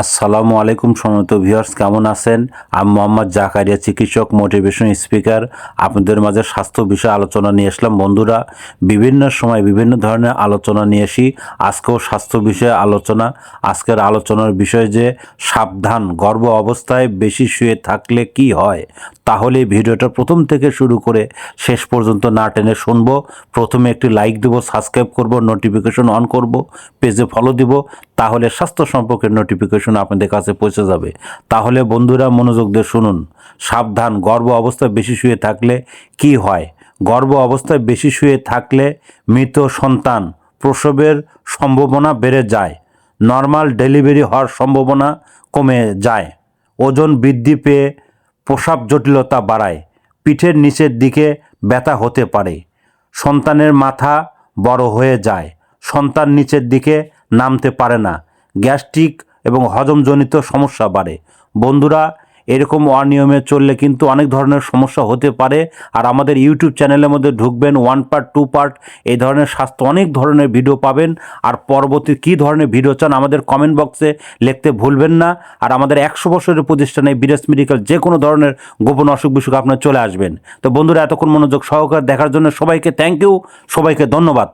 আসসালামু আলাইকুম সমত ভিউয়ার্স, কেমন আছেন? আমি মোহাম্মদ জাকারিয়া, চিকিৎসক মোটিভেশন স্পিকার আপনাদের মাঝে স্বাস্থ্য বিষয়ে আলোচনা নিয়ে আসলাম। বন্ধুরা, বিভিন্ন সময় বিভিন্ন ধরনের আলোচনা নিয়ে আসি। আজকেও স্বাস্থ্য বিষয়ে আলোচনা। আজকের আলোচনার বিষয় যে, সাবধান, গর্ভ অবস্থায় বেশি শুয়ে থাকলে কি হয়? তাহলে ভিডিওটা প্রথম থেকে শুরু করে শেষ পর্যন্ত না টেনে শুনব। প্রথমে একটি লাইক দেবো সাবস্ক্রাইব করব নোটিফিকেশন অন করব পেজে ফলো দিব। তাহলে স্বাস্থ্য সম্পর্কের নোটিফিকেশন আপনাদের কাছে পৌঁছে যাবে। তাহলে বন্ধুরা মনোযোগ দিয়ে শুনুন। সাবধান, গর্ভ অবস্থায় বেশি শুয়ে থাকলে কি হয়? গর্ভ অবস্থায় বেশি শুয়ে থাকলে মৃত সন্তান প্রসবের সম্ভাবনা বেড়ে যায়। নর্মাল ডেলিভারি হওয়ার সম্ভাবনা কমে যায়। ওজন বৃদ্ধি পেয়ে প্রসাব জটিলতা বাড়ায়। পিঠের নিচের দিকে ব্যথা হতে পারে। সন্তানের মাথা বড় হয়ে যায়। সন্তান নিচের দিকে নামতে পারে না। গ্যাস্ট্রিক এবং হজমজনিত সমস্যা বাড়ে। বন্ধুরা, এরকম অনিয়মে চললে কিন্তু অনেক ধরনের সমস্যা হতে পারে। আর আমাদের ইউটিউব চ্যানেলের মধ্যে ঢুকবেন ওয়ান পার্ট, টু পার্ট, এই ধরনের স্বাস্থ্য অনেক ধরনের ভিডিও পাবেন। আর পরবর্তী কী ধরনের ভিডিও চান আমাদের কমেন্ট বক্সে লিখতে ভুলবেন না। আর আমাদের একশো বছরের প্রতিষ্ঠানে বিরেস মেডিকেল যে কোনো ধরনের গোপন অসুখ বিসুখ আপনার চলে আসবেন। তো বন্ধুরা, এতক্ষণ মনোযোগ সহকারে দেখার জন্য সবাইকে থ্যাংক ইউ সবাইকে ধন্যবাদ।